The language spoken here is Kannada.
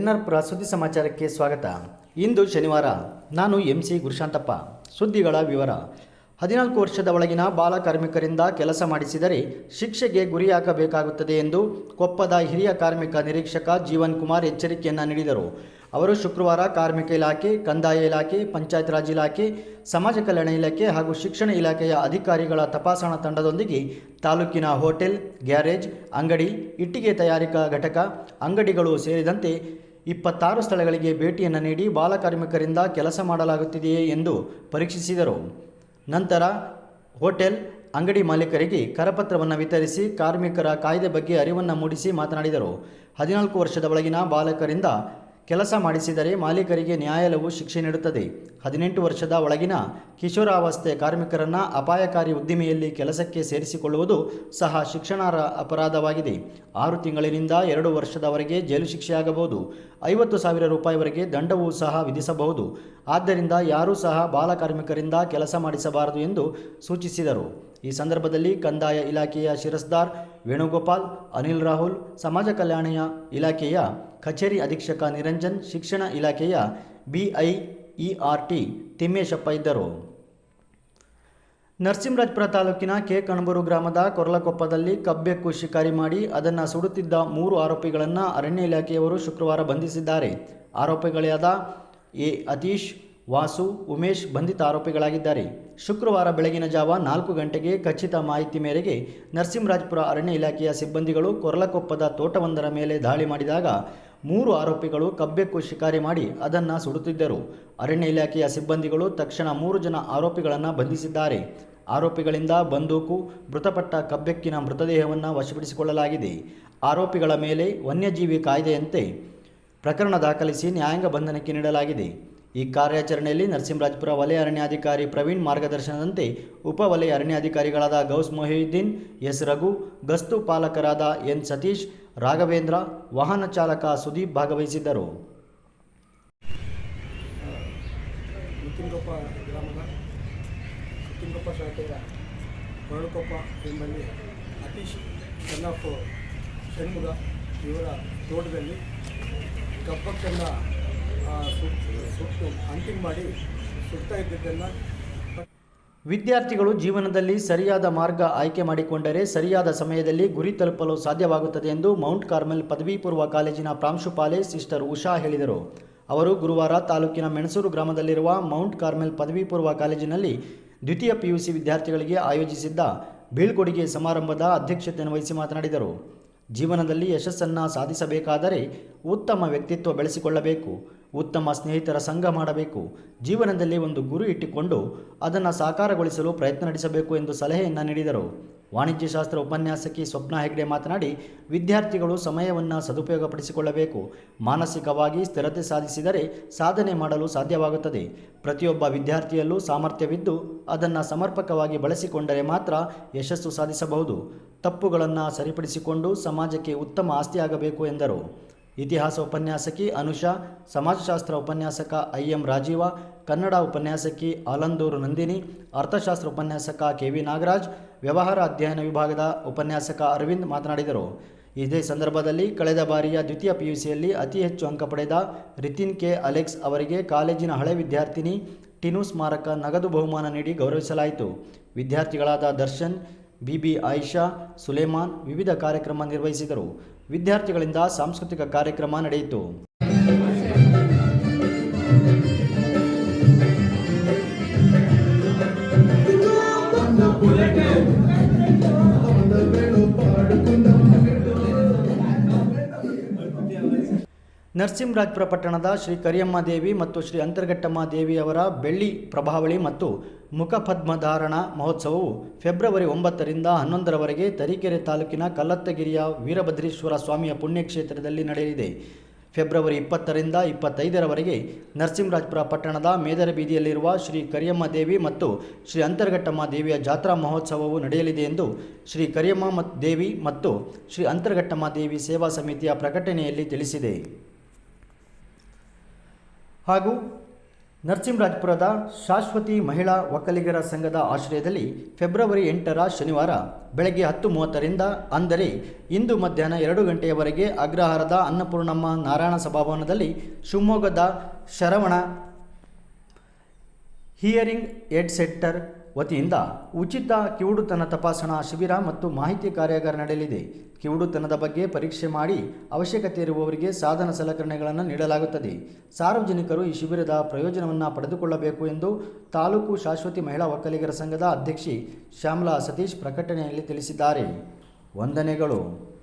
ಎನ್ಆರ್ಪುರ ಸುದ್ದಿ ಸಮಾಚಾರಕ್ಕೆ ಸ್ವಾಗತ. ಇಂದು ಶನಿವಾರ. ನಾನು ಎಂ ಸಿ ಗುರುಶಾಂತಪ್ಪ. ಸುದ್ದಿಗಳ ವಿವರ. ಹದಿನಾಲ್ಕು ವರ್ಷದ ಒಳಗಿನ ಬಾಲ ಕಾರ್ಮಿಕರಿಂದ ಕೆಲಸ ಮಾಡಿಸಿದರೆ ಶಿಕ್ಷೆಗೆ ಗುರಿಯಾಗಬೇಕಾಗುತ್ತದೆ ಎಂದು ಕೊಪ್ಪದ ಹಿರಿಯ ಕಾರ್ಮಿಕ ನಿರೀಕ್ಷಕ ಜೀವನ್ ಕುಮಾರ್ ಎಚ್ಚರಿಕೆಯನ್ನು ನೀಡಿದರು. ಅವರು ಶುಕ್ರವಾರ ಕಾರ್ಮಿಕ ಇಲಾಖೆ, ಕಂದಾಯ ಇಲಾಖೆ ಪಂಚಾಯತ್ ರಾಜ್ ಇಲಾಖೆ, ಸಮಾಜ ಕಲ್ಯಾಣ ಇಲಾಖೆ ಹಾಗೂ ಶಿಕ್ಷಣ ಇಲಾಖೆಯ ಅಧಿಕಾರಿಗಳ ತಪಾಸಣಾ ತಂಡದೊಂದಿಗೆ ತಾಲೂಕಿನ ಹೋಟೆಲ್, ಗ್ಯಾರೇಜ್, ಅಂಗಡಿ, ಇಟ್ಟಿಗೆ ತಯಾರಿಕಾ ಘಟಕ, ಅಂಗಡಿಗಳು ಸೇರಿದಂತೆ ಇಪ್ಪತ್ತಾರು ಸ್ಥಳಗಳಿಗೆ ಭೇಟಿಯನ್ನು ನೀಡಿ ಬಾಲಕಾರ್ಮಿಕರಿಂದ ಕೆಲಸ ಮಾಡಲಾಗುತ್ತಿದೆಯೇ ಎಂದು ಪರೀಕ್ಷಿಸಿದರು. ನಂತರ ಹೋಟೆಲ್ ಅಂಗಡಿ ಮಾಲೀಕರಿಗೆ ಕರಪತ್ರವನ್ನು ವಿತರಿಸಿ ಕಾರ್ಮಿಕರ ಕಾಯ್ದೆ ಬಗ್ಗೆ ಅರಿವನ್ನು ಮೂಡಿಸಿ ಮಾತನಾಡಿದರು. ಹದಿನಾಲ್ಕು ವರ್ಷದ ಒಳಗಿನ ಬಾಲಕರಿಂದ ಕೆಲಸ ಮಾಡಿಸಿದರೆ ಮಾಲೀಕರಿಗೆ ನ್ಯಾಯಾಲಯವು ಶಿಕ್ಷೆ ನೀಡುತ್ತದೆ. ಹದಿನೆಂಟು ವರ್ಷದ ಒಳಗಿನ ಕಿಶೋರಾವಸ್ಥೆ ಕಾರ್ಮಿಕರನ್ನು ಅಪಾಯಕಾರಿ ಉದ್ದಿಮೆಯಲ್ಲಿ ಕೆಲಸಕ್ಕೆ ಸೇರಿಸಿಕೊಳ್ಳುವುದು ಸಹ ಶಿಕ್ಷಣಾರ್ಹ ಅಪರಾಧವಾಗಿದೆ. ಆರು ತಿಂಗಳಿನಿಂದ ಎರಡು ವರ್ಷದವರೆಗೆ ಜೈಲು ಶಿಕ್ಷೆಯಾಗಬಹುದು. ಐವತ್ತು ಸಾವಿರ ರೂಪಾಯಿವರೆಗೆ ದಂಡವೂ ಸಹ ವಿಧಿಸಬಹುದು. ಆದ್ದರಿಂದ ಯಾರೂ ಸಹ ಬಾಲಕಾರ್ಮಿಕರಿಂದ ಕೆಲಸ ಮಾಡಿಸಬಾರದು ಎಂದು ಸೂಚಿಸಿದರು. ಈ ಸಂದರ್ಭದಲ್ಲಿ ಕಂದಾಯ ಇಲಾಖೆಯ ಶಿರಸ್ದಾರ್ ವೇಣುಗೋಪಾಲ್, ಅನಿಲ್ ರಾಹುಲ್, ಸಮಾಜ ಕಲ್ಯಾಣ ಇಲಾಖೆಯ ಕಚೇರಿ ಅಧೀಕ್ಷಕ ನಿರಂಜನ್, ಶಿಕ್ಷಣ ಇಲಾಖೆಯ ಬಿಐಇಆರ್ಟಿ ತಿಮ್ಮೇಶಪ್ಪ ಇದ್ದರು. ನರಸಿಂಹರಾಜಪುರ ತಾಲೂಕಿನ ಕೆ. ಕಣಬೂರು ಗ್ರಾಮದ ಕೊರಲಕೊಪ್ಪದಲ್ಲಿ ಕಬ್ಬೆಕ್ಕು ಶಿಕಾರಿ ಮಾಡಿ ಅದನ್ನು ಸುಡುತ್ತಿದ್ದ ಮೂರು ಆರೋಪಿಗಳನ್ನು ಅರಣ್ಯ ಇಲಾಖೆಯವರು ಶುಕ್ರವಾರ ಬಂಧಿಸಿದ್ದಾರೆ. ಆರೋಪಿಗಳಾದ ಎ. ಅತೀಶ್ ವಾಸು, ಉಮೇಶ್ ಬಂಧಿತ ಆರೋಪಿಗಳಾಗಿದ್ದಾರೆ. ಶುಕ್ರವಾರ ಬೆಳಗಿನ ಜಾವ ನಾಲ್ಕು ಗಂಟೆಗೆ ಖಚಿತ ಮಾಹಿತಿ ಮೇರೆಗೆ ನರಸಿಂಹರಾಜಪುರ ಅರಣ್ಯ ಇಲಾಖೆಯ ಸಿಬ್ಬಂದಿಗಳು ಕೊರಲಕೊಪ್ಪದ ತೋಟವೊಂದರ ಮೇಲೆ ದಾಳಿ ಮಾಡಿದಾಗ ಮೂರು ಆರೋಪಿಗಳು ಕಬ್ಬೆಕ್ಕು ಶಿಕಾರಿ ಮಾಡಿ ಅದನ್ನು ಸುಡುತ್ತಿದ್ದರು. ಅರಣ್ಯ ಇಲಾಖೆಯ ಸಿಬ್ಬಂದಿಗಳು ತಕ್ಷಣ ಮೂರು ಜನ ಆರೋಪಿಗಳನ್ನು ಬಂಧಿಸಿದ್ದಾರೆ. ಆರೋಪಿಗಳಿಂದ ಬಂದೂಕು, ಮೃತಪಟ್ಟ ಕಬ್ಬೆಕ್ಕಿನ ಮೃತದೇಹವನ್ನು ವಶಪಡಿಸಿಕೊಳ್ಳಲಾಗಿದೆ. ಆರೋಪಿಗಳ ಮೇಲೆ ವನ್ಯಜೀವಿ ಕಾಯ್ದೆಯಂತೆ ಪ್ರಕರಣ ದಾಖಲಿಸಿ ನ್ಯಾಯಾಂಗ ಬಂಧನಕ್ಕೆ ನೀಡಲಾಗಿದೆ. ಈ ಕಾರ್ಯಾಚರಣೆಯಲ್ಲಿ ನರಸಿಂಹರಾಜಪುರ ವಲಯ ಅರಣ್ಯಾಧಿಕಾರಿ ಪ್ರವೀಣ್ ಮಾರ್ಗದರ್ಶನದಂತೆ ಉಪ ವಲಯ ಅರಣ್ಯಾಧಿಕಾರಿಗಳಾದ ಗೌಸ್ ಮೊಹಿಯುದ್ದೀನ್ ಎಸ್ ರಘು, ಗಸ್ತು ಪಾಲಕರಾದ ಎನ್ ಸತೀಶ್, ರಾಘವೇಂದ್ರ, ವಾಹನ ಚಾಲಕ ಸುದೀಪ್ ಭಾಗವಹಿಸಿದ್ದರು. ಇವರ ತೋಟದಲ್ಲಿ ಸುಟ್ಟು ಮಾಡಿ ಸುಡ್ತಾ ವಿದ್ಯಾರ್ಥಿಗಳು ಜೀವನದಲ್ಲಿ ಸರಿಯಾದ ಮಾರ್ಗ ಆಯ್ಕೆ ಮಾಡಿಕೊಂಡರೆ ಸರಿಯಾದ ಸಮಯದಲ್ಲಿ ಗುರಿ ತಲುಪಲು ಸಾಧ್ಯವಾಗುತ್ತದೆ ಎಂದು ಮೌಂಟ್ ಕಾರ್ಮೆಲ್ ಪದವಿ ಪೂರ್ವ ಕಾಲೇಜಿನ ಪ್ರಾಂಶುಪಾಲೆ ಸಿಸ್ಟರ್ ಉಷಾ ಹೇಳಿದರು. ಅವರು ಗುರುವಾರ ತಾಲೂಕಿನ ಮೆಣಸೂರು ಗ್ರಾಮದಲ್ಲಿರುವ ಮೌಂಟ್ ಕಾರ್ಮೆಲ್ ಪದವಿ ಪೂರ್ವ ಕಾಲೇಜಿನಲ್ಲಿ ದ್ವಿತೀಯ ಪಿಯುಸಿ ವಿದ್ಯಾರ್ಥಿಗಳಿಗೆ ಆಯೋಜಿಸಿದ್ದ ಬೀಳ್ಕೊಡುಗೆ ಸಮಾರಂಭದ ಅಧ್ಯಕ್ಷತೆಯನ್ನು ವಹಿಸಿ ಮಾತನಾಡಿದರು. ಜೀವನದಲ್ಲಿ ಯಶಸ್ಸನ್ನು ಸಾಧಿಸಬೇಕಾದರೆ ಉತ್ತಮ ವ್ಯಕ್ತಿತ್ವ ಬೆಳೆಸಿಕೊಳ್ಳಬೇಕು. ಉತ್ತಮ ಸ್ನೇಹಿತರ ಸಂಘ ಮಾಡಬೇಕು. ಜೀವನದಲ್ಲಿ ಒಂದು ಗುರು ಇಟ್ಟುಕೊಂಡು ಅದನ್ನು ಸಾಕಾರಗೊಳಿಸಲು ಪ್ರಯತ್ನ ನಡೆಸಬೇಕು ಎಂದು ಸಲಹೆಯನ್ನು ನೀಡಿದರು. ವಾಣಿಜ್ಯಶಾಸ್ತ್ರ ಉಪನ್ಯಾಸಕಿ ಸ್ವಪ್ನ ಹೆಗ್ಡೆ ಮಾತನಾಡಿ, ವಿದ್ಯಾರ್ಥಿಗಳು ಸಮಯವನ್ನು ಸದುಪಯೋಗಪಡಿಸಿಕೊಳ್ಳಬೇಕು. ಮಾನಸಿಕವಾಗಿ ಸ್ಥಿರತೆ ಸಾಧಿಸಿದರೆ ಸಾಧನೆ ಮಾಡಲು ಸಾಧ್ಯವಾಗುತ್ತದೆ. ಪ್ರತಿಯೊಬ್ಬ ವಿದ್ಯಾರ್ಥಿಯಲ್ಲೂ ಸಾಮರ್ಥ್ಯವಿದ್ದು ಅದನ್ನು ಸಮರ್ಪಕವಾಗಿ ಬಳಸಿಕೊಂಡರೆ ಮಾತ್ರ ಯಶಸ್ಸು ಸಾಧಿಸಬಹುದು. ತಪ್ಪುಗಳನ್ನು ಸರಿಪಡಿಸಿಕೊಂಡು ಸಮಾಜಕ್ಕೆ ಉತ್ತಮ ಆಸ್ತಿಯಾಗಬೇಕು ಎಂದರು. ಇತಿಹಾಸ ಉಪನ್ಯಾಸಕಿ ಅನುಷಾ, ಸಮಾಜಶಾಸ್ತ್ರ ಉಪನ್ಯಾಸಕ ಐ ಎಂ ರಾಜೀವ, ಕನ್ನಡ ಉಪನ್ಯಾಸಕಿ ಆಲಂದೂರು ನಂದಿನಿ, ಅರ್ಥಶಾಸ್ತ್ರ ಉಪನ್ಯಾಸಕ ಕೆ ವಿ ನಾಗರಾಜ್, ವ್ಯವಹಾರ ಅಧ್ಯಯನ ವಿಭಾಗದ ಉಪನ್ಯಾಸಕ ಅರವಿಂದ್ ಮಾತನಾಡಿದರು. ಇದೇ ಸಂದರ್ಭದಲ್ಲಿ ಕಳೆದ ಬಾರಿಯ ದ್ವಿತೀಯ ಪಿಯುಸಿಯಲ್ಲಿ ಅತಿ ಹೆಚ್ಚು ಅಂಕ ಪಡೆದ ರಿತಿನ್ ಕೆ. ಅಲೆಕ್ಸ್ ಅವರಿಗೆ ಕಾಲೇಜಿನ ಹಳೆ ವಿದ್ಯಾರ್ಥಿನಿ ಟಿನು ಸ್ಮಾರಕ ನಗದು ಬಹುಮಾನ ನೀಡಿ ಗೌರವಿಸಲಾಯಿತು. ವಿದ್ಯಾರ್ಥಿಗಳಾದ ದರ್ಶನ್ ಬಿಬಿ ಆಯಿಷಾ, ಸುಲೇಮಾನ್ ವಿವಿಧ ಕಾರ್ಯಕ್ರಮ ನಿರ್ವಹಿಸಿದರು. ವಿದ್ಯಾರ್ಥಿಗಳಿಂದ ಸಾಂಸ್ಕೃತಿಕ ಕಾರ್ಯಕ್ರಮ ನಡೆಯಿತು. ನರಸಿಂಹರಾಜಪುರ ಪಟ್ಟಣದ ಶ್ರೀ ಕರಿಯಮ್ಮ ದೇವಿ ಮತ್ತು ಶ್ರೀ ಅಂತರ್ಘಟ್ಟಮ್ಮ ದೇವಿಯವರ ಬೆಳ್ಳಿ ಪ್ರಭಾವಳಿ ಮತ್ತು ಮುಖಪದ್ಮಧಾರಣ ಮಹೋತ್ಸವವು ಫೆಬ್ರವರಿ ಒಂಬತ್ತರಿಂದ ಹನ್ನೊಂದರವರೆಗೆ ತರೀಕೆರೆ ತಾಲೂಕಿನ ಕಲ್ಲತ್ತಗಿರಿಯ ವೀರಭದ್ರೇಶ್ವರ ಸ್ವಾಮಿಯ ಪುಣ್ಯಕ್ಷೇತ್ರದಲ್ಲಿ ನಡೆಯಲಿದೆ. ಫೆಬ್ರವರಿ ಇಪ್ಪತ್ತರಿಂದ ಇಪ್ಪತ್ತೈದರವರೆಗೆ ನರಸಿಂಹರಾಜಪುರ ಪಟ್ಟಣದ ಮೇದರ ಬೀದಿಯಲ್ಲಿರುವ ಶ್ರೀ ಕರಿಯಮ್ಮ ದೇವಿ ಮತ್ತು ಶ್ರೀ ಅಂತರ್ಘಟ್ಟಮ್ಮ ದೇವಿಯ ಜಾತ್ರಾ ಮಹೋತ್ಸವವು ನಡೆಯಲಿದೆ ಎಂದು ಶ್ರೀ ಕರಿಯಮ್ಮ ದೇವಿ ಮತ್ತು ಶ್ರೀ ಅಂತರ್ಘಟ್ಟಮ್ಮ ದೇವಿ ಸೇವಾ ಸಮಿತಿಯ ಪ್ರಕಟಣೆಯಲ್ಲಿ ತಿಳಿಸಿದೆ. ಹಾಗೂ ನರಸಿಂಹರಾಜಪುರದ ಶಾಶ್ವತಿ ಮಹಿಳಾ ಒಕ್ಕಲಿಗರ ಸಂಘದ ಆಶ್ರಯದಲ್ಲಿ ಫೆಬ್ರವರಿ ಎಂಟರ ಶನಿವಾರ ಬೆಳಗ್ಗೆ ಹತ್ತು ಮೂವತ್ತರಿಂದ ಅಂದರೆ ಇಂದು ಮಧ್ಯಾಹ್ನ ಎರಡು ಗಂಟೆಯವರೆಗೆ ಅಗ್ರಹಾರದ ಅನ್ನಪೂರ್ಣಮ್ಮ ನಾರಾಯಣ ಸಭಾಭವನದಲ್ಲಿ ಶಿವಮೊಗ್ಗದ ಶರವಣ ಹಿಯರಿಂಗ್ ಏಡ್ ಸೆಂಟರ್ ವತಿಯಿಂದ ಉಚಿತ ಕಿವುಡುತನ ತಪಾಸಣಾ ಶಿಬಿರ ಮತ್ತು ಮಾಹಿತಿ ಕಾರ್ಯಾಗಾರ ನಡೆಯಲಿದೆ. ಕಿವುಡುತನದ ಬಗ್ಗೆ ಪರೀಕ್ಷೆ ಮಾಡಿ ಅವಶ್ಯಕತೆ ಇರುವವರಿಗೆ ಸಾಧನ ಸಲಕರಣೆಗಳನ್ನು ನೀಡಲಾಗುತ್ತದೆ. ಸಾರ್ವಜನಿಕರು ಈ ಶಿಬಿರದ ಪ್ರಯೋಜನವನ್ನು ಪಡೆದುಕೊಳ್ಳಬೇಕು ಎಂದು ತಾಲೂಕು ಶಾಶ್ವತಿ ಮಹಿಳಾ ಒಕ್ಕಲಿಗರ ಸಂಘದ ಅಧ್ಯಕ್ಷೆ ಶ್ಯಾಮಲಾ ಸತೀಶ್ ಪ್ರಕಟಣೆಯಲ್ಲಿ ತಿಳಿಸಿದ್ದಾರೆ. ವಂದನೆಗಳು.